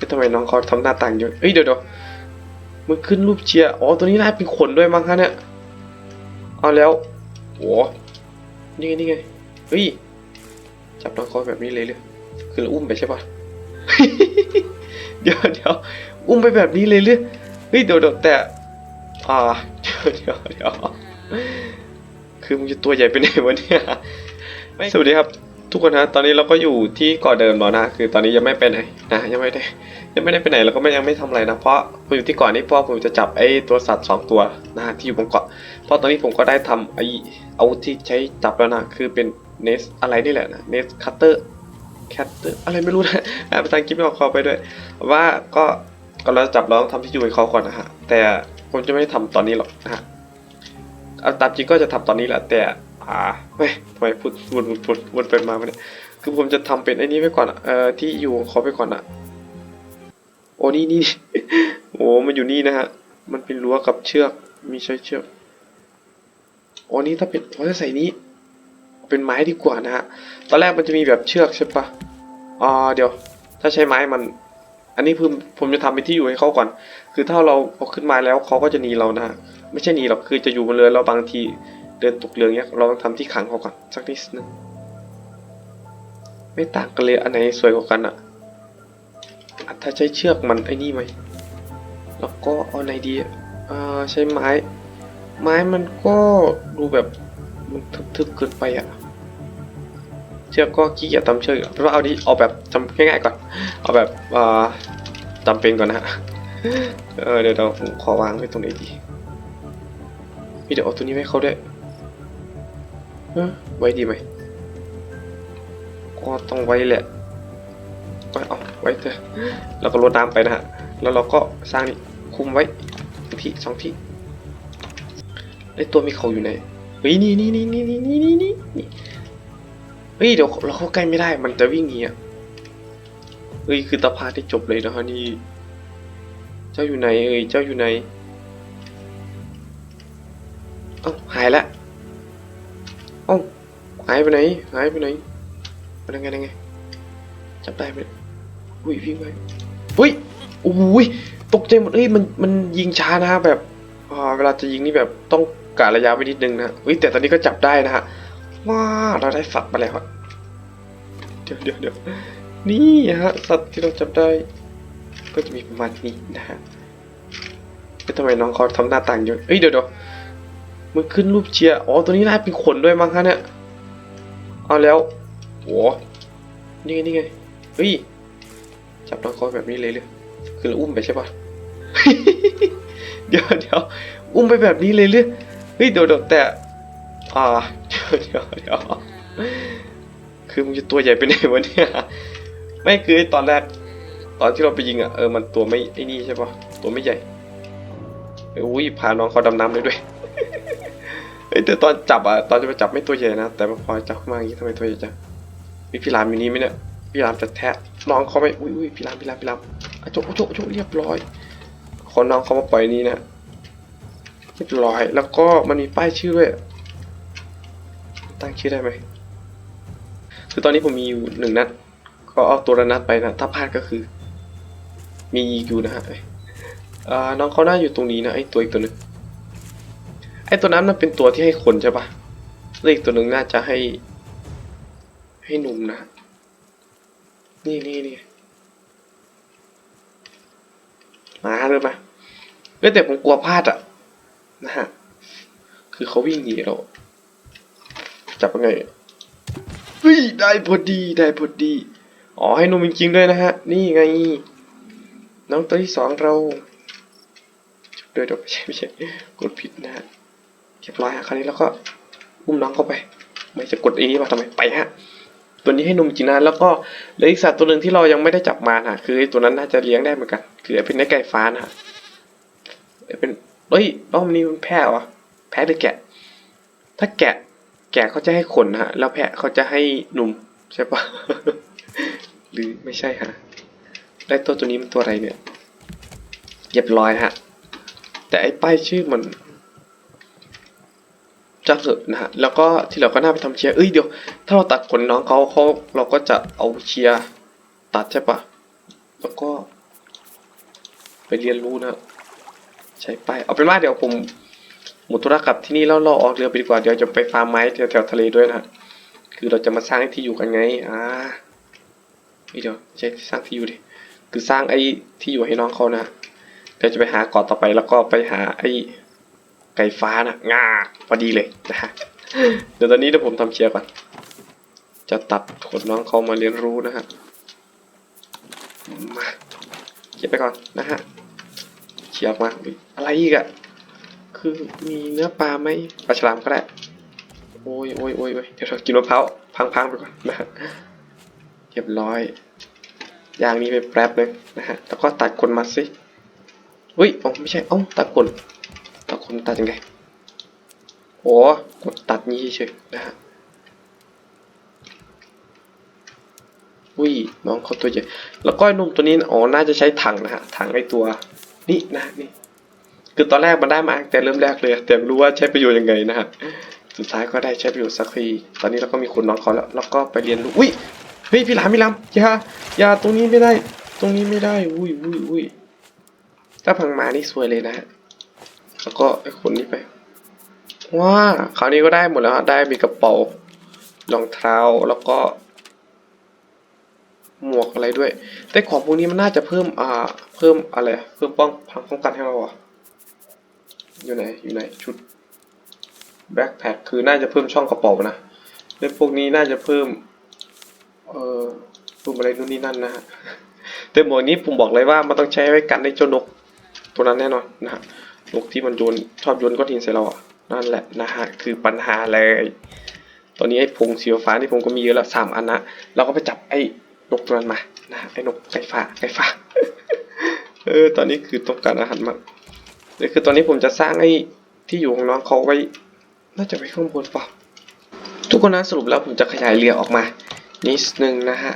เอ๊ะทำไมน้องเขาทำหน้าต่างอยู่เอ้ยเดี๋ยวเดี๋ยวมันขึ้นรูปเชียร์อ๋อตัวนี้น่าเป็นขนด้วยมั้งคะเนี่ยเอาแล้วโหนี่ไงนี่ไงเฮ้ยจับน้องเขาแบบนี้เลยเลยคือเราอุ้มไปใช่ปะเดี๋ยวเดี๋ยวอุ้มไปแบบนี้เลยเลยเฮ้ยเดี๋ยวเดี๋ยวแต่อ่าเดี๋ยวเดี๋ยวเดี๋ยวคือมึงจะตัวใหญ่ไปไหนวะเนี่ยสวัสดีครับ ทุกคนนะตอนนี้เราก็อยู่ที่เกาะเดิมแล้วนะคือตอนนี้ยังไม่ไปไหนนะยังไม่ได้ยังไม่ได้ไปไหนแล้วก็ไม่ยังไม่ทำอะไรนะเพราะผมอยู่ที่เกาะนี้เพราะผมจะจับไอ้ตัวสัตว์สองตัวนะที่อยู่บนเกาะเพราะตอนนี้ผมก็ได้ทำไอ้อาวุธที่ใช้จับแล้วนะคือเป็นเนสอะไรนี่แหละนะเนสคัตเตอร์แคตเตอร์อะไรไม่รู้นะอ่านภาษาอังกฤษไม่ออกคอไปด้วย ว่าก็ก็เราจับเราต้องทำที่อยู่ให้เขาก่อนนะฮะแต่ผมจะไม่ได้ทำตอนนี้หรอกนะฮะเอาตามจริงก็จะทำตอนนี้แหละแต่ อ่าไมทำไมพูดวนวนวนวนไปมาเนี่ยคือผมจะทำเป็นไอ้นี้ไว้ก่อนอะเอ่อที่อยู่ของเขาไปก่อนอะโอ้นี่นี่โอ้มันอยู่นี่นะฮะมันเป็นรั้วกับเชือกมีใช้เชือกโอ้นี่ถ้าเป็นเราจะใส่นี้ เป็นไม้ดีกว่านะฮะตอนแรกมันจะมีแบบเชือกใช่ปะอ่าเดี๋ยว ถ้าใช้ไม้มัน อันนี้คือผมจะทำเป็นที่อยู่ให้เขาก่อน คือถ้าเราเอาขึ้นมาแล้วเขาก็จะหนีเรานะฮะไม่ใช่หนีหรอกคือจะอยู่บนเรือเราบางที เดินตกเรือเงี้ยเราต้องทำที่ขังเขาก่อนสักนิดนึงไม่ต่างกันเลยอันไหนสวยกว่ากันอะ่ะถ้าใช้เชือกมันไอ้นี่ไหมแล้วก็เอาไหนดีอ่าใช้ไม้ ไม้มันก็ดูแบบมันทึบๆเกินไปอะเชือกก็ขี้เกียจตำเชือกอีกเพราะว่าเอาดิเอาแบบจำง่ายๆก่อน เอาแบบอ่าจำเป็นก่อนนะฮะเออเดี๋ยวเราขอวางไว้ตรงไหนดีพี่เดี๋ยวเอาตัวนี้ไว้เขาด้วย ไว้ดีไหมก็ต้องไว้แหละไว้เอาไว้เถอะแล้วก็รดน้ำไปนะฮะ แล้วเราก็สร้างนี่คุมไว้ที่สองที่ไอตัวมีเขาอยู่ไหนเฮ้ยนี่นี่นี่นี่นี่นี่นี่นี่เฮ้ยเดี๋ยวเราเข้าใกล้ไม่ได้ มันจะวิ่งหนีอะเฮ้ยคือตาพาที่จบเลยนะฮะนี่ เจ้าอยู่ไหนเอ้ยเจ้าอยู่ไหนเอ้าหายละเอ้าหายไปไหน หายไปไหนเป็นยังไงยังไงจับได้ไหมอุ้ยวิ่งไปเฮ้ยโอ้ยตกใจหมดเอ้ยมันมันยิงช้านะฮะแบบเวลาจะยิงนี่แบบต้องกะระยะไว้นิดนึงนะเฮ้ยแต่ตอนนี้ก็จับได้นะฮะว้าเราได้สัตว์มาแล้วเดี๋ยวเดี๋ยวเดี๋ยวนี่ฮะสัตว์ที่เราจับได้ ก็จะมีประมาณนี้นะฮะเอ๊ะทำไมน้องเขาทำหน้าต่างอยู่เอ้ยเดี๋ยวเดี๋ยว มันขึ้นรูปเชียร์ อ๋อ ตัวนี้น่าเป็นขนด้วยมั้งคะเนี่ย เอาแล้วโหนี่ไงนี่ไง เฮ้ย จับน้องเขาแบบนี้เลยเลยคือเราอุ้มไปใช่ปะเดี๋ยวเดี๋ยวอุ้มไปแบบนี้เลยเลยเฮ้ยเดี๋ยวเดี๋ยวแต่อ่าเดี๋ยวเดี๋ยวเดี๋ยวคือมึงจะตัวใหญ่ไปไหนวะเนี่ย ไม่คือตอนแรก ตอนที่เราไปยิงอะเออมันตัวไม่ไอ้นี่ใช่ปะตัวไม่ใหญ่เอออุ้ยพาน้องเขาดำน้ำเลยด้วย เอ้ยแต่ตอนจับอะตอนจะไปจับไม่ตัวใหญ่นะ แต่พอจับมาอย่างนี้ทำไมตัวใหญ่จังมีพี่รามอยู่นี่ไหมเนี่ยพี่รามจะแทะน้องเขาไม่อุ้ยอุ้ยพี่รามพี่รามพี่รามอะโจโจโจเรียบร้อยขอน้องเขามาปล่อยนี่นะเรียบร้อยแล้วก็มันมีป้ายชื่อด้วยตั้งชื่อได้ไหมคือตอนนี้ผมมีอยู่หนึ่งนัด ก็เอาตัวละนัดไปนะถ้าพลาดก็คือ มีอีกอยู่นะฮะอ่าน้องเขาหน้าอยู่ตรงนี้นะไอ้ตัวอีกตัวหนึ่ง ไอ้ตัวนั้นมันเป็นตัวที่ให้คนใช่ปะแล้วอีกตัวหนึ่งน่าจะให้ ให้หนุ่มนะ นี่นี่นี่มาเลยมาเอ้แต่ผมกลัวพลาดอะนะฮะ คือเขาวิ่งหนีเรา จับยังไงเฮ้ยได้พอดีได้พอดี อ๋อให้นมจริงๆด้วยนะฮะ นี่ไง น้องตัวที่สองเราเดี๋ยดี๋ยวไม่ใช่ไม่ใช่กดผิดนะฮะ เรียบร้อยฮะคราวนี้เราก็อุ้มน้องเข้าไป ไม่จะกดเอมาทำไมไปฮะตัวนี้ให้นมจริงนแล้วก็เหลืออีกสัตว์ตัวหนึ่งที่เรายังไม่ได้จับมานะคือตัวนั้นน่าจะเลี้ยงได้เหมือนกัน คือเป็นไอ้ไก่ฟ้านะฮะเป็นเฮ้ยรอบนี้มันแพ้เหรอแพ้หรือแกะ ถ้าแกะ แกะเขาจะให้ขนฮะ แล้วแพะเขาจะให้หนุ่มใช่ปะหรือไม่ใช่ฮะได้ตัวตัวนี้มันตัวอะไรเนี่ยเรียบร้อยฮะ แต่ไอ้ป้ายชื่อมัน จะเกิดนะฮะแล้วก็ที่เหลือก็น่าไปทำเชียร์เอ้ยเดี๋ยว ถ้าเราตัดขนน้องเขาเขาเราก็จะเอาเชียร์ตัดใช่ปะแล้วก็ ไปเรียนรู้นะใช้ไปเอาเป็นว่าเดี๋ยวผมหมดธุระกลับที่นี่แล้วเราออกเรือไปดีกว่าเดี๋ยวจะไปฟาร์มไม้แถวๆทะเลด้วยนะคือเราจะมาสร้างที่อยู่กันไงอ่าอีเดี๋ยวใช่สร้างที่อยู่ดิคือสร้างไอ้ที่อยู่ให้น้องเขานะเดี๋ยวจะไปหาเกาะต่อไปแล้วก็ไปหาไอ้ ไก่ฟ้านะงาพอดีเลยนะฮะเดี๋ยวตอนนี้เดี๋ยวผมทำเชียร์ก่อน จะตัดขนน้องเขามาเรียนรู้นะฮะมาเก็บไปก่อนนะฮะเชียร์มาอุ๊ยอะไรอีกอะคือมีเนื้อปลาไหมปลาฉลามก็ได้โอ้ยโอ้ยโอ้ยโอ้ยเดี๋ยวเรากินมะพร้าวพังๆไปก่อนนะฮะเรียบร้อยอย่างนี้ไปแป๊บนึงนะฮะแล้วก็ตัดขนมาสิอุ้ยอ๋อไม่ใช่อ้าตัดขน ตัดขนตัดยังไงโอ้กดตัดนี้เฉยนะฮะอุ้ยน้องเขาตัวใหญ่แล้วก็นุ่มตัวนี้อ๋อน่าจะใช้ถังนะฮะถังไอตัว นี่นะนี่คือตอนแรกมันได้มาแต่เริ่มแรกเลย แต่ไม่รู้ว่าใช้ประโยชน์ยังไงนะฮะสุดท้ายก็ได้ใช้ประโยชน์สักทีตอนนี้เราก็มีคุณน้องเขาแล้วแล้วก็ไปเรียนรู้อุ้ยเฮ้ยพี่หลามพี่หลามอย่าอย่าตรงนี้ไม่ได้ ตรงนี้ไม่ได้ อุ้ยอุ้ยอุ้ยถ้าพังมานี่สวยเลยนะฮะ แล้วก็ไอ้คนนี้ไป ว้าคราวนี้ก็ได้หมดแล้วฮะได้มีกระเป๋ารองเท้าแล้วก็ หมวกอะไรด้วย แต่ของพวกนี้มันน่าจะเพิ่มอ่า เพิ่มอะไรเพิ่มป้องพังป้องกันให้เราอะอยู่ไหนอยู่ไหนชุดแบ็คแพคคือน่าจะเพิ่มช่องกระเป๋านะแล้วพวกนี้น่าจะเพิ่มเอ่อเพิ่มอะไรนู่นนี่นั่นนะฮะแต่หมวกนี้ผมบอกเลยว่ามันต้องใช้ไว้กันในเจ้านกตัวนั้นแน่นอนนะฮะ นกที่มันโยนชอบโยนก้อนหินใส่เราอะนั่นแหละนะฮะคือปัญหาเลย ตอนนี้ไอ้พงสีฟ้านี่ผมก็มีเยอะแล้วสามอันนะเราก็ไปจับไอ้นกตัวนั้นมานะไอ้นกไก่ฟ้าไก่ฟ้าเออตอนนี้คือต้องการอาหารมากเดี๋ยคือตอนนี้ผมจะสร้างไอ้ที่อยู่ของน้องเขาไว้ น่าจะไว้ข้างบนเปล่าทุกคนนะสรุปแล้วผมจะขยายเรือออกมานิดนึงนะฮะ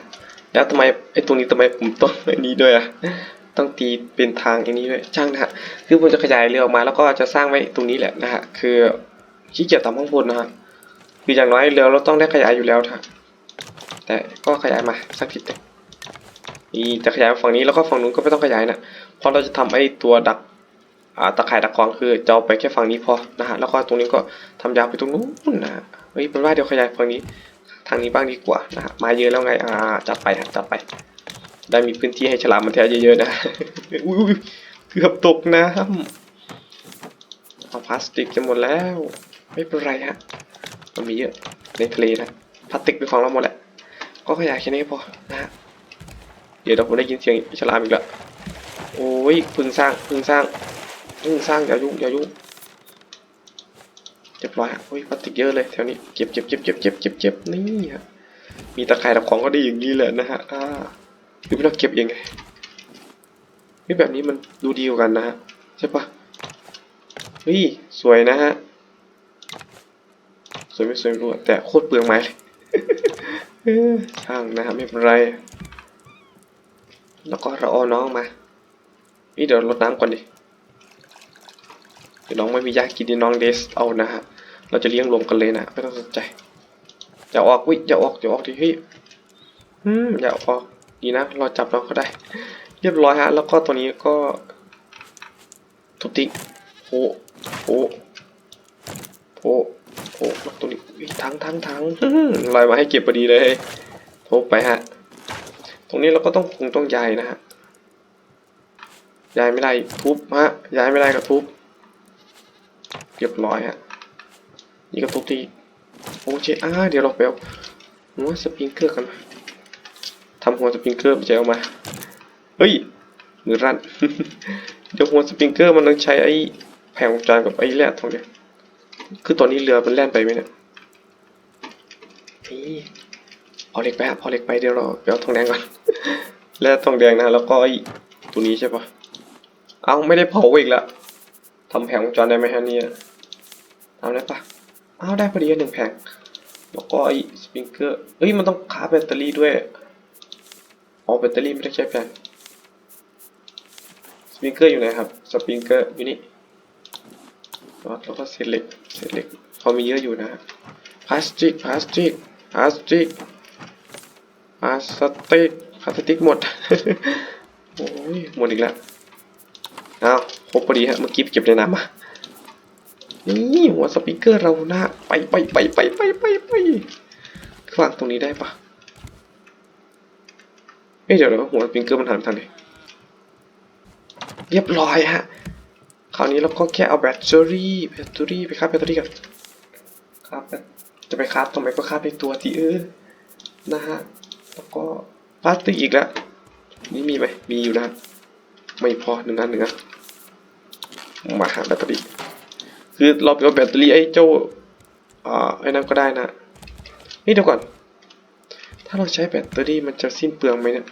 แล้วทำไมไอ้ตรงนี้ทำไมผมต้องไอ้นี้ด้วยอะ ต้องตีเป็นทางอย่างนี้ด้วยช่างนะฮะคือผมจะขยายเรือออกมาแล้วก็จะสร้างไว้ตรงนี้แหละนะฮะคือขี้เกียจทำข้างบนนะฮะคืออย่างน้อยเรือเราต้องได้ขยายอยู่แล้วนะแต่ก็ขยายมาสักทีหนึงนี่จะขยายฝั่งนี้แล้วก็ฝั่งนู้นก็ไม่ต้องขยายนะเพราะเราจะทำไอ้ตัวดักอ่าตะข่ายดักกองคือจะเอาไปแค่ฝั่งนี้พอนะฮะแล้วก็ตรงนี้ก็ทำยาวไปตรงนู้นนะเฮ้ยเป็นว่าเดี๋ยวขยายฝั่งนี้ทางนี้บ้างดีกว่านะฮะมาเยอะแล้วไงอ่าจัดไปฮะจัดไป ได้มีพื้นที่ให้ฉลามมันแท้เยอะๆนะอุ้ยเกือบตกน้ำเอาพลาสติกจะหมดแล้ว ไม่เป็นไรฮะมันมีเยอะในทะเลนะพลาสติกเป็นของเราหมดแหละก็ขยายแค่นี้พอนะฮะเดี๋ยวเราผมได้ยินเสียงฉลามอีกแล้วโอ้ยพึ่งสร้างพึ่งสร้างพึ่งสร้างอย่ายุ่งอย่ายุ่งเรียบร้อยฮะโอ้ยพลาสติกเยอะเลยแถวนี้เก็บเก็บเก็บเก็บเก็บเก็บเก็บนี่ฮะมีตะข่ายตะของก็ดีอย่างนี้แหละนะฮะอ่า คือไม่ต้องเก็บเองไงนี่แบบนี้มันดูดีกว่ากันนะฮะใช่ปะเฮ้ยสวยนะฮะสวยไม่สวยไม่รู้แต่โคตรเปลืองไม้เลยช่างนะครับไม่เป็นไร แล้วก็เราเอาน้องมานี่เดี๋ยวรดน้ำก่อนดิเดี๋ยวน้องไม่มียากินดิน้องเดสเอานะฮะเราจะเลี้ยงรวมกันเลยนะไม่ต้องสนใจอย่าออกวิอย่าออกอย่าออกดิเฮ้ยอืมอย่าออก ดีนะ เราจับน้องเขาได้ เรียบร้อยฮะ แล้วก็ตัวนี้ก็ทุบทิ้งโอ้โอ้โอ้โอ้แล้วตัวนี้ทั้งทั้งทั้งลอยมาให้เก็บพอดีเลยทุบไปฮะ ตรงนี้เราก็ต้องคงต้องย้ายนะฮะย้ายไม่ได้ทุบฮะย้ายไม่ได้ก็ทุบเรียบร้อยฮะนี่ก็ทุบที่โอเคอ่าเดี๋ยวเราไปเอาหัวสปริงเกอร์กันมา ทำหัวสปริงเกอร์ไปเอามา เฮ้ย มือรั่น เดี๋ยวหัวสปริงเกอร์มันต้องใช้ไอ้แผงวงจรกับไอ้แร่ตรงเนี้ยคือตอนนี้เรือมันแล่นไปไหมเนี่ยนี่เอาเหล็กไปครับเอเหล็กไปเดี๋ยวเราไปเอาทองแดงก่อน แร่ทองแดงนะแล้วก็ไอ้ตัวนี้ใช่ปะเอาไม่ได้เผาอีกละทำแผงวงจรได้ไหมฮะเนี่ยทำได้ปะเอาได้พอดีหนึ่งแผงแล้วก็ไอ้สปริงเกอร์เอ้ยมันต้องคาบแบตเตอรี่ด้วย อ๋อแบตเตอรี่ไม่ได้ใช้แผงสปริงเกอร์อยู่ไหนครับ สปริงเกอร์อยู่นี่แล้วก็เศษเหล็กเศษเหล็กพอมีเยอะอยู่นะพลาสติกพลาสติกพลาสติกพลาสติกพลาสติกหมด โอ้ยหมดอีกแล้วอ้าวครบพอดีฮะเมื่อกี้เก็บในน้ำมานี่หัวสปีกเกอร์เราหน้าไปไปไปไปไปไปไปขวางตรงนี้ได้ปะ เอ้ยเดี๋ยวเดี๋ยวหัวสปริงเกอร์มันหันทางไหนเรียบร้อยฮะ คราวนี้เราก็แค่เอาแบตเตอรี่แบตเตอรี่ไปคราบแบตเตอรี่กันครับจะไปคราบตรงไหนก็คราบในตัวที่เออนะฮะแล้วก็พลาสติกอีกแล้วนี่มีไหมมีอยู่นะไม่พอหนึ่งอันหนึ่งอันมาหาแบตเตอรี่คือเราไปเอาแบตเตอรี่ไอ้เจ้าอ่าไอ้นั่นก็ได้นะนี่เดี๋ยวก่อนาเราใช้แบตเตอรี่มันจะสิ้นเปลืองไหมเนี่ย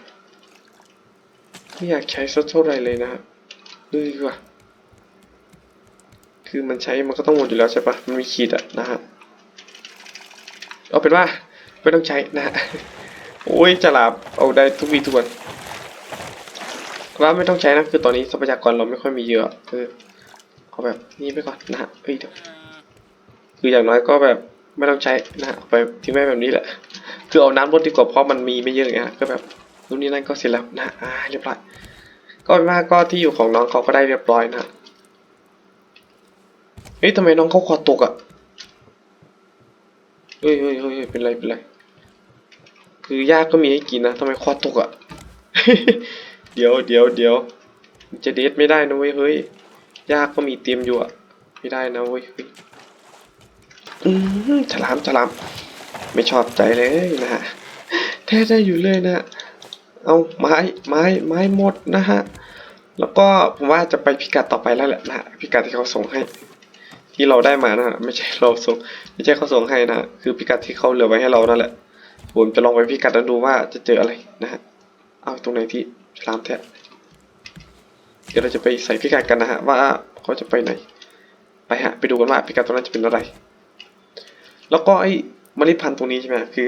ไม่อยากใช้สักเท่าไรเลยนะฮะดูดีกว่า คือมันใช้มันก็ต้องหมดอยู่แล้วใช่ปะมันมีขีดอะนะฮะเอาเป็นว่าไม่ต้องใช้นะฮะโอ้ยจะหลับเอาได้ทุกวีทุกวันว่าไม่ต้องใช้นะคือตอนนี้ทรัพยากรเราไม่ค่อยมีเยอะคือเอาแบบนี้ไปก่อนนะฮะเอ้ยเดี๋ยวคืออย่างน้อยก็แบบไม่ต้องใช้นะฮะเอาไปทิ้งไว้แบบนี้แหละ คือเอาน้ำลดดีกว่าเพราะมันมีไม่เยอะไงฮะก็แบบนู่นนี่นั่นก็เสร็จแล้วนะอ่าเรียบร้อยก็เป็นว่าก็ที่อยู่ของน้องเขาก็ได้เรียบร้อยนะเอ๊ะทำไมน้องเขาคอตกอะเฮ้ยเฮ้ยเฮ้ยเป็นไรเป็นไรคือยากก็มีให้กินนะทำไมคอตกอะเดี๋ยวเดี๋ยวเดี๋ยวจะเดทไม่ได้นะเว้ยเฮ้ยยากก็มีเตรียมอยู่อะไม่ได้นะเว้ยอืมฉลามฉลาม ไม่ชอบใจเลยนะฮะแท้ได้อยู่เลยนะเอาไม้ไม้ไม้หมดนะฮะแล้วก็ผมว่าจะไปพิกัดต่อไปแล้วแหละนะพิกัดที่เขาส่งให้ ที่เราได้มานะไม่ใช่เราส่งไม่ใช่เขาส่งให้นะคือพิกัดที่เขาเหลือไว้ให้เรานั่นแหละผมจะลองไปพิกัดนั้นดูว่าจะเจออะไรนะฮะเอาตรงไหนที่ฉลามแท้เดี๋ยวเราจะไปใส่พิกัดกันนะฮะว่าเขาจะไปไหน ไปฮะไปดูกันว่าพิกัดตรงนั้นจะเป็นอะไร แล้วก็ไอ เมล็ดพันธุ์ตรงนี้ใช่ไหมคือ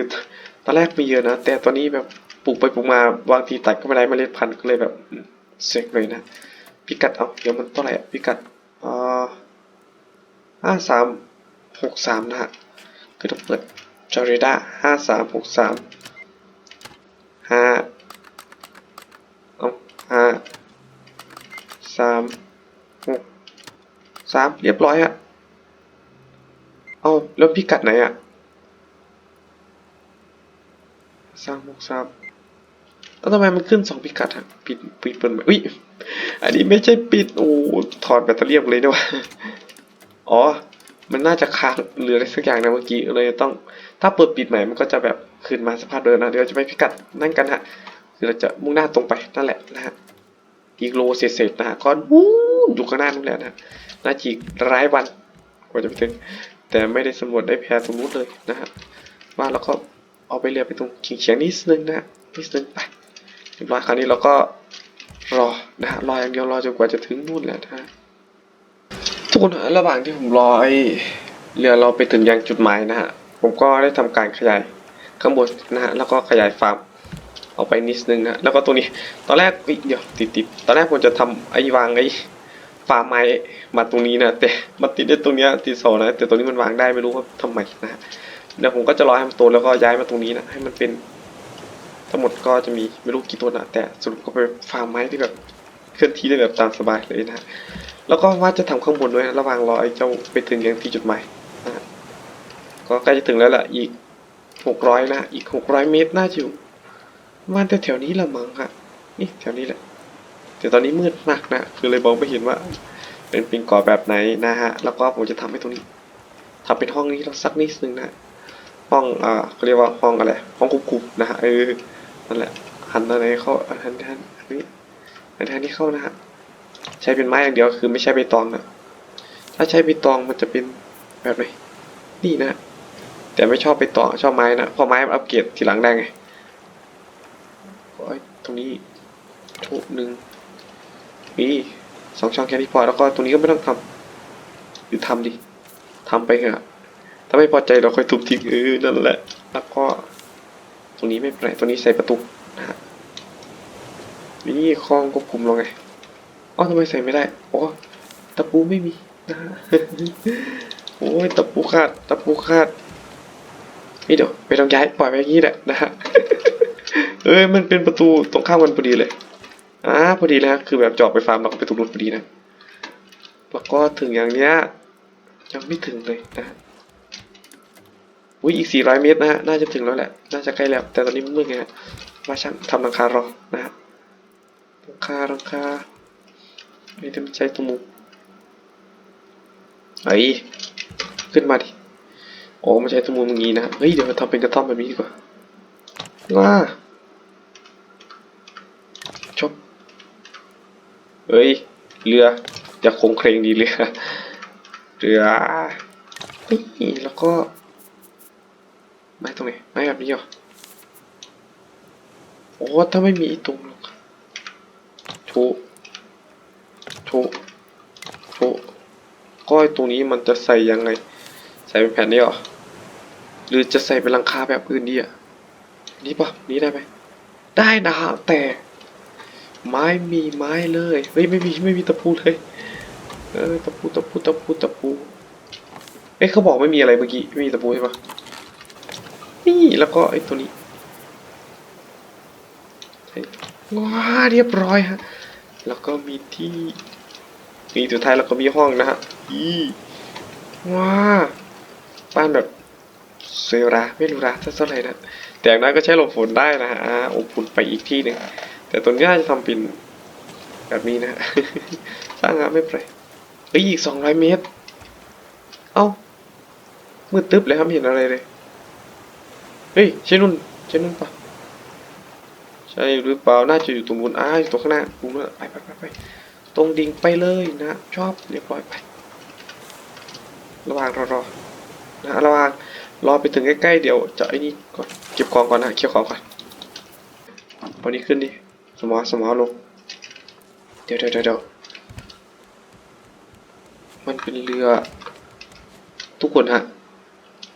ตอนแรกมีเยอะนะ แต่ตอนนี้แบบปลูกไปปลูกมาบางทีตัดก็ไม่ได้เมล็ดพันธุ์ก็เลยแบบอืมเซ็งเลยนะ พิกัดเอาเดี๋ยวมันเท่าไหร่ะพิกัดอ่าห้าสามหกสามนะฮะคือต้องเปิดจอร์ด้าห้าสามหกสามห้าเอาห้าสามหกสามเรียบร้อยฮะเอาแล้วพิกัดไหนอะสาม หกสามแล้วทำไมมันขึ้นสองพิกัดอะปิดปิดเปิดไหมอุ้ยอันนี้ไม่ใช่ปิดโอ้ถอดแบตเตอรี่ออกเลยนะวะอ๋อ มันน่าจะค้างหรืออะไรสักอย่างนะเมื่อกี้เลยต้อง ถ้าเปิดปิดใหม่มันก็จะแบบคืนมาสภาพเดิมนะเดี๋ยวจะไปพิกัดนั่นกันฮะคือเราจะมุ่งหน้าตรงไปนั่นแหละนะฮะอีกโลเศษๆนะฮะก็วู้อยู่ข้างหน้านู่นแหละนะฮะน่าจีกร้ายวันกว่าจะไปถึงแต่ไม่ได้สำรวจได้แพรตรงนู้นเลยนะฮะว่าเราก็ เอาไปเรือไปตรงเฉียงๆนิดนึงนะนิดนึงไปเรียบร้อยคราวนี้เราก็รอนะฮะรออย่างเดียวรอจนกว่าจะถึงนู่นแหละนะฮะทุกคนระหว่างที่ผมรอไอเรือเราไปถึงยังจุดหมายนะฮะผมก็ได้ทำการขยายข้างบนนะฮะแล้วก็ขยายฟาร์มเอาไปนิดนึงนะแล้วก็ตัวนี้ตอนแรกเอ้ยเดี๋ยวติดติดตอนแรกผมจะทำไอ้วางไอ้ฟาร์มไม้มาตรงนี้นะแต่มันติดได้ตรงเนี้ยติดโซนะแต่ตรงนี้มันวางได้ไม่รู้ว่าทำไมนะฮะ เดี๋ยวผมก็จะรอให้มันโตแล้วก็ย้ายมาตรงนี้นะให้มันเป็น ทั้งหมดก็จะมีไม่รู้กี่ตัวนะแต่สรุปก็เป็นฟาร์มไม้ที่แบบเคลื่อนที่ได้แบบตามสบายเลยนะแล้วก็ว่าจะทำข้างบนด้วยนะระหว่างรอไอ้เจ้าไปถึงยังที่จุดหมายนะก็ใกล้จะถึงแล้วล่ะอีกหกร้อยนะอีกหกร้อยเมตรน่าจะอยู่มันแถวนี้ละมั้งฮะนี่แถวนี้แหละแต่ตอนนี้มืดมากนะ คือเลยมองไม่เห็นว่า เป็นปิงกอแบบไหนนะฮะ แล้วก็ผมจะทำให้ตรงนี้ทำเป็นห้องนี้เราสักนิดนึงนะ ห้องอ่าเขาเรียกว่าห้องอะไรห้องคุบๆนะฮะเออนั่นแหละหันอะไรเข้าหันหันอันนี้หันทางนี้เข้านะฮะใช้เป็นไม้อย่างเดียวคือไม่ใช่ใบตองนะถ้าใช้ใบตองมันจะเป็นแบบไหนนี่นะแต่ไม่ชอบใบตองชอบไม้นะเพราะไม้มันอัปเกรดทีหลังได้ไงโอ้ยตรงนี้ทุบหนึ่งมีสองช่องแค่นี้พอแล้วก็ตรงนี้ก็ไม่ต้องทำหรือทำดิทำไปเถอะาไม่พอใจเราค่อยทุบทิ้งเออนั่นแหละ แล้วก็ ตรงนี้ไม่เป็นไรตรงนี้ใส่ประตูนะฮะนี่คล้องควบคุมเราไงอ๋อทำไมใส่ไม่ได้อ๋อตะปูไม่มีนะฮะโอ้ยตะปูขาดตะปูขาดนี่เดี๋ยวไปต้องย้ายปล่อยไว้อย่างนี้แหละนะฮะเอ้ยมันเป็นประตูตรงข้ามกันพอดีเลยอ่าพอดีเลยฮะคือแบบจอดไปฟาร์มเราก็ไปตรงนู้นพอดีนะแล้วก็ถึงอย่างเนี้ยยังไม่ถึงเลยนะ อุ้ยอีก 400 เมตรนะฮะ น่าจะถึงแล้วแหละ น่าจะใกล้แล้ว แต่ตอนนี้มืดไงฮะว่าช่างทำหลังคารอนะฮะหลังคาหลังคาไม่ได้ใช้ตัวมุกไอ้ย ขึ้นมาดิ โอ้มาใช้ตัวมุมอย่างนี้นะ เฮ้ย เดี๋ยวมาทำเป็นกระท่อมแบบนี้ดีกว่า ว้าชบเฮ้ย เรือ จะคงเครงดีเรือ เรือนี่แล้วก็ ไม้ตรงไหนไม้แบบนี้เหรอโอ้ถ้าไม่มีไอ้ตรงหรอกโชว์โชโชก็ไอ้ตรงนี้มันจะใส่ยังไง ใส่เป็นแผ่นนี้เหรอหรือจะใส่เป็นหลังคาแบบอื่นดีอะนี่ปะนี่ได้ไหมได้นะฮะแต่ไม้มีไม้เลยเฮ้ยไม่มีไม่มีตะปูเลยเออตะปูตะปูตะปูตะปูเอ้ยเขาบอกไม่มีอะไรเมื่อกี้ไม่มีตะปูใช่ปะ นี่แล้วก็ไอ้ตัวนี้ว้าเรียบร้อยฮะ แล้วก็มีที่มีสุดท้ายแล้วก็มีห้องนะฮะอีว้าบ้านแบบสวยราไม่รู้ราเท่าไหร่นะแต่อย่างน้อยก็ใช้หลบฝนได้นะฮะอบอุ่นไปอีกที่หนึ่งแต่ตัวนี้น่าจะทำเป็นแบบนี้นะสร้างงานไม่เป็นไรเอ้ยอีกสองร้อยเมตร เอ้ามืดตึ๊บเลยครับเห็นอะไรเลย เฮ้ยใช่นุ่นใช่นุ่นปะใช่หรือเปล่าน่าจะอยู่ตรงบนอ้าอยู่ตรงข้างหน้าปูนไปไปไปไปตรงดิ่งไปเลยนะ ชอบเรียบร้อยไประหว่างรอรอนะระหว่างรอไปถึงใกล้ๆเดี๋ยวจะไอ้นี่ก่อนเก็บของก่อนนะเก็บของก่อนเอานี้ขึ้นดิสมอสมอลงเดี๋ยวเดี๋ยวเดี๋ยวเดี๋ยวมันเป็นเรือ ทุกคนฮะ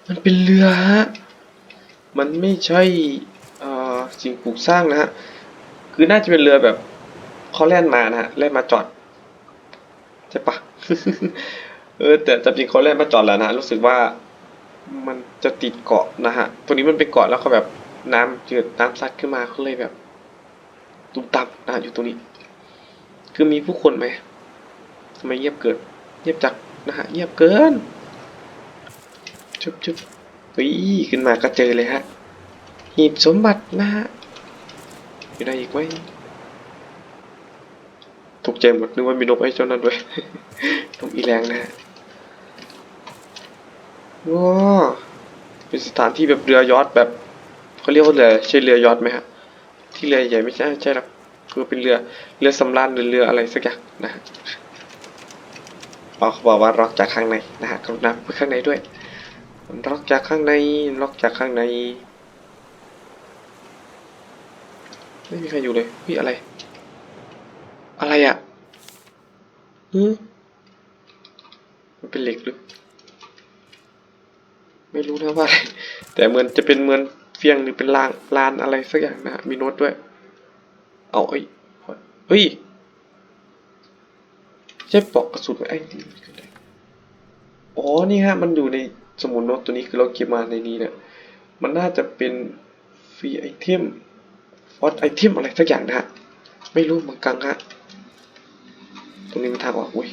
มันเป็นเรือฮะ มันไม่ใช่สิ่งปลูกสร้างนะฮะ คือน่าจะเป็นเรือแบบเขาแล่นมานะฮะ แล่นมาจอด ใช่ปะเออ แต่จริงเขาแล่นมาจอดแล้วนะฮะรู้สึกว่ามันจะติดเกาะนะฮะ ตัวนี้มันเป็นเกาะแล้วเขาแบบน้ำเจืดน้ำซัดขึ้นมาเขาเลยแบบตุ้มตับนะฮะอยู่ตรงนี้ คือมีผู้คนไหมทำไมเงียบเกินเงียบจักนะฮะ เงียบเกินจุบจุบ ฮ้ยขึ้นมาก็เจอเลยฮะ หีบสมบัตินะฮะอยู่ไหนอีกไหมตกใจหมดนึกว่ามีนกไอ้เจ้านั้นด้วยนกอีแรงนะฮะว้าเป็นสถานที่แบบเรือยอทแบบเขาเรียกว่าเรือใช่เรือยอทไหมฮะที่เรือใหญ่ไม่ใช่ใช่หรอกคือเป็นเรือเรือสำราญหรือเรืออะไรสักอย่างนะฮะเขาบอกว่าล็อกจากข้างในนะฮะกรุณาไปข้างในด้วย ล็อกจากข้างใน ล็อกจากข้างใน ไม่มีใครอยู่เลยพี่อะไร อะไรอะฮึมันเป็นเหล็กหรือ ไม่รู้นะว่าอะไร แต่เหมือนจะเป็นเหมือนเฟียงหรือเป็นลางลานอะไรสักอย่างนะ มีโน้ตด้วย เอาเอ้ยเฮ้ยใช่ปอกกระสุนไอ้นี่อ๋อ นี่ฮะ มันอยู่ใน สมุดโน้ตตัวนี้คือเราเก็บมาในนี้เนี่ย มันน่าจะเป็นฟรีไอเทมฟอสไอเทมอะไรสักอย่างนะฮะ ไม่รู้เหมือนกันฮะ ตรงนี้มันทางออกอุ้ย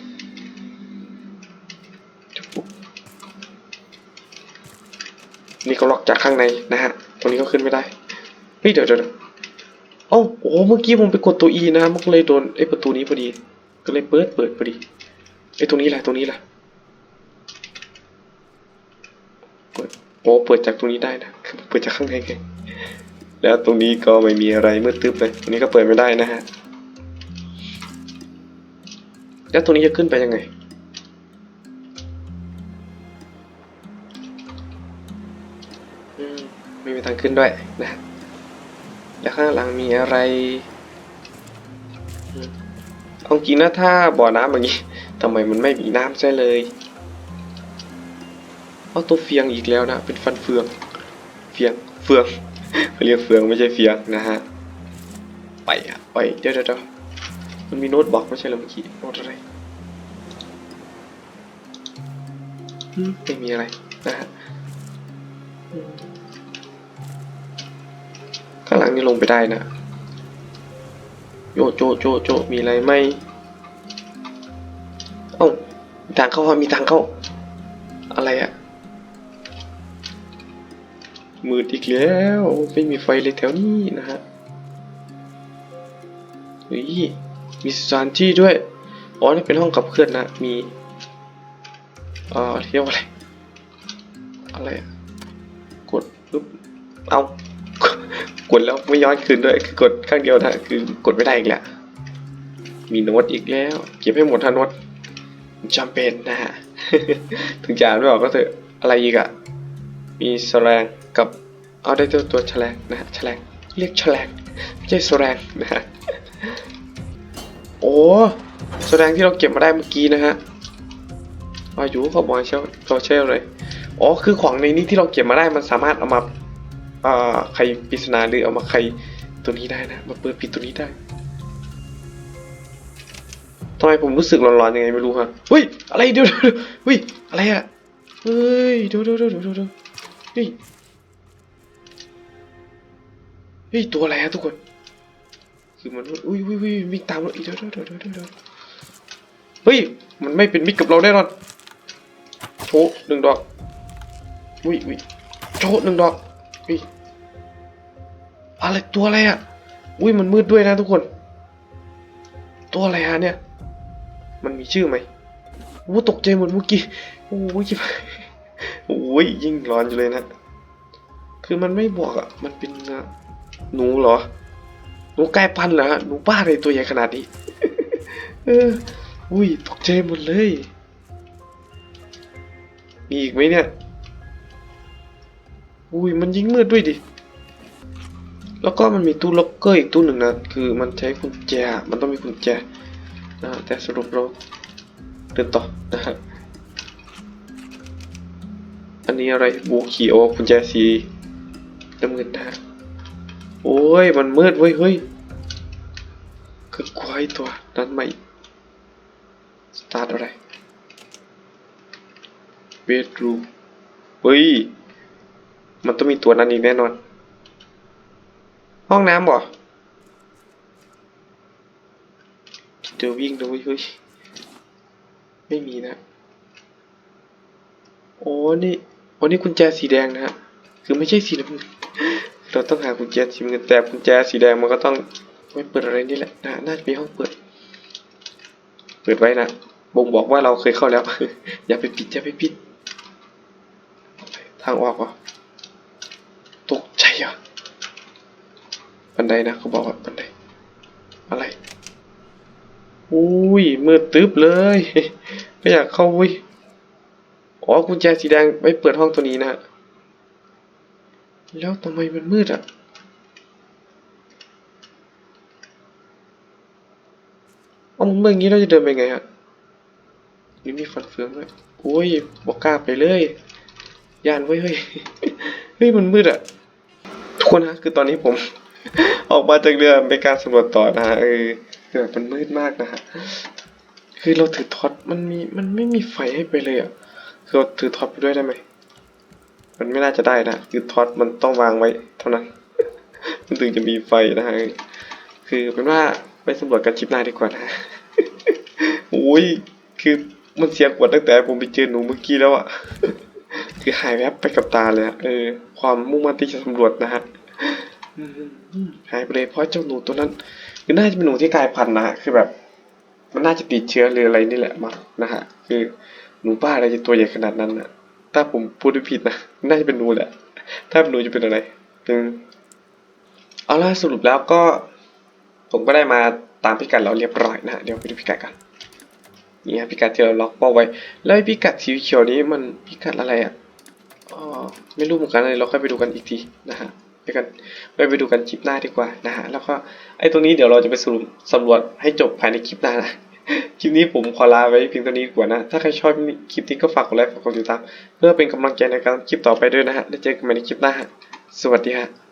นี่ก็ล็อกจากข้างในนะฮะ ตรงนี้ก็ขึ้นไม่ได้เฮ้ยเดี๋ยวเดี๋ยวเดี๋ยวเอ้าโอ้เมื่อกี้ผมไปกดตัว E นะมันก็เลยโดนไอ้ประตูนี้พอดี ก็เลยเปิดเปิดพอดีไอ้ตรงนี้แหละตรงนี้แหละ เปิด โอ้เปิดจากตรงนี้ได้นะเปิดจากข้างในไงแล้วตรงนี้ก็ไม่มีอะไรมืดตึ๊บเลยตรงนี้ก็เปิดไม่ได้นะฮะแล้วตรงนี้จะขึ้นไปยังไงอืมไม่มีทางขึ้นด้วยนะแล้วข้างหลังมีอะไรอืมเอาจริงนะถ้าบ่อน้ำอย่างนี้ทำไมมันไม่มีน้ำใช่เลย เอาตัวเฟียงอีกแล้วนะ เป็นฟันเฟือง เฟียง เฟืองเขาเรียกเฟืองไม่ใช่เฟียงนะฮะ ไปอะไปเดี๋ยวเดี๋ยวเดี๋ยวมันมีโน้ตบอกไม่ใช่เหรอเมื่อกี้ โน้ตอะไรไม่มีอะไรนะฮะ ข้างหลังนี่ลงไปได้นะ โยโจโจโจมีอะไรไหมเอ้ามีทางเข้ามีทางเข้า อะไรอะ มืดอีกแล้ว ไม่มีไฟเลยแถวนี้นะฮะเฮ้ยมีสถานที่ด้วยอ๋อนี่เป็นห้องขับเคลื่อนนะ มีเอ่อเรียกว่าอะไร อะไร กดปุ๊บเอา กดแล้วไม่ย้อนคืนด้วยคือกดข้างเดียวนะคือกดไม่ได้อีกแล้วมีโน้ตอีกแล้ว เก็บให้หมดทันโน้ตจำเป็นนะฮะ ถึงจะอ่านไม่ออกก็เถอะอะไรอีกอะมีแฉลง กับเอาได้ตัวตัวแฉลงนะฮะแฉลงเรียกแฉลงไม่ใช่แฉลงนะฮะโอ้แสดงที่เราเก็บมาได้เมื่อกี้นะฮะอายุเขาบอกเช่าเราเช่าเลยอ๋อคือของในนี้ที่เราเก็บมาได้มันสามารถเอามาเอ่อใครปริศนาหรือเอามาใครตัวนี้ได้นะมาเปิดปิดตัวนี้ได้ทำไมผมรู้สึกร้อนๆยังไงไม่รู้ฮะเฮ้ยอะไรเดี๋ยวเดี๋ยวเดี๋ยวเฮ้ยอะไรอะเฮ้ยเดี๋ยวเดี๋ยวเดี๋ยวเดี๋ยวเดี๋ยวเฮ้ย ฮ้ยตัวอะไรฮะทุกคน คือมันอุ้ยอุ้ยอุ้ยวิ่งตามเราอีกเดี๋ยวเดี๋ยวเดี๋ยวเดี๋ยวเดี๋ยวเฮ้ยมันไม่เป็นมิตรกับเราแน่นอนโชว์หนึ่งดอกอุ้ยอุ้ยโชว์หนึ่งดอกอุ้ยอะไรตัวอะไรอะอุ้ยมันมืดด้วยนะทุกคน ตัวอะไรฮะเนี่ย มันมีชื่อไหมโอ้ตกใจหมดเมื่อกี้โอ้ยโอ้ยยิ่งร้อนอยู่เลยนะ คือมันไม่บอกอะ มันเป็นอะ หนูเหรอ หนูกลายพันธุ์เหรอฮะหนูบ้าอะไรตัวใหญ่ขนาดนี้ เออ อุ้ยตกใจหมดเลย มีอีกไหมเนี่ย อุ้ยมันยิงมืดด้วยดิ แล้วก็มันมีตู้ล็อกเกอร์อีกตู้หนึ่งนะ คือมันใช้กุญแจ มันต้องมีกุญแจนะฮะแต่สรุปเราเดินต่อนะฮะอันนี้อะไรบูคีโอกุญแจสีน้ำเงินนะฮะ โอ้ย มันมืดเว้ย เฮ้ยคือกลัวไอ้ตัว นั้นใหม่สตาร์ทอะไรเบดรูมเฮ้ย มันต้องมีตัวนั้นอีกแน่นอน ห้องน้ำบ่เดี๋ยววิ่งดูเว้ยเฮ้ย ไม่มีนะ โอ้นี่โอ้นี่กุญแจสีแดงนะฮะ คือไม่ใช่สีน้ำ เราต้องหากุญแจสีเงินแต่กุญแจสีแดงมันก็ต้องไว้เปิดอะไรนี่แหละนะน่าจะมีห้องเปิด เปิดไว้นะบ่งบอกว่าเราเคยเข้าแล้ว อย่าไปปิดอย่าไปปิด ทางออกเหรอตกใจอะบันไดนะเขาบอกว่าบันไดอะไรอุ้ยมืดตึ๊บเลยไม่อยากเข้าเว้ยอ๋อกุญแจสีแดงไว้เปิดห้องตัวนี้นะฮะ แล้วทำไมมันมืดอะ เอามันมืดอย่างนี้เราจะเดินไปไงฮะนี่มีฟันเฟืองด้วยโอ้ยบอกกล้าไปเลย ยานไว้ยเฮ้ย เฮ้ยมันมืดอะ ทุกคนนะคือตอนนี้ผม ออกมาจากเรือไปการสำรวจต่อนะฮะเออคือแบบมันมืดมากนะฮะ คือเราถือท็อตมันมีมันไม่มีไฟให้ไปเลยอะคือเราถือท็อตไปด้วยได้ไหม มันไม่น่าจะได้นะคือท็อตมันต้องวางไว้เท่านั้น มันถึงจะมีไฟนะฮะคือเป็นว่าไปสำรวจกันชิปหน้าดีกว่านะโอ้ยคือมันเสียกว่าตั้งแต่ผมไปเจอหนูเมื่อกี้แล้วอะคือหายแวบไปกับตาเลยอะเออ ความมุ่งมั่นที่จะสำรวจนะฮะหายไปเลยเพราะเจ้าหนูตัวนั้นคือน่าจะเป็นหนูที่กลายพันธุ์นะฮะคือแบบ มันน่าจะติดเชื้อหรืออะไรนี่แหละมานะฮะคือหนูบ้าอะไรจะตัวใหญ่ขนาดนั้นนะ ถ้าผมพูดไม่ผิดนะน่าจะเป็นหนูแหละ ถ้าเป็นหนูจะเป็นอะไรอืมเอาล่ะสรุปแล้วก็ ผมก็ได้มาตามพิกัดเราเรียบร้อยนะเดี๋ยวไปดูพิกัดกันนี่ฮะพิกัดที่เราล็อกเป้าไว้ แล้วพิกัดสีเขียวนี้มันพิกัดอะไรอะอ๋อไม่รู้เหมือนกันเลยเราค่อยไปดูกันอีกทีนะฮะไปกันไปไปดูกันคลิปหน้าดีกว่านะฮะแล้วก็ไอ้ตรงนี้เดี๋ยวเราจะไปสรุปสำรวจให้จบภายในคลิปหน้านะ คลิปนี้ผมขอลาไว้เพียงเท่านี้ดีกว่านะ ถ้าใครชอบคลิปนี้ก็ฝากกดไลค์ฝากกดติดตาม เพื่อเป็นกำลังใจในการคลิปต่อไปด้วยนะฮะ แล้วเจอกันใหม่ในคลิปหน้า สวัสดีฮะ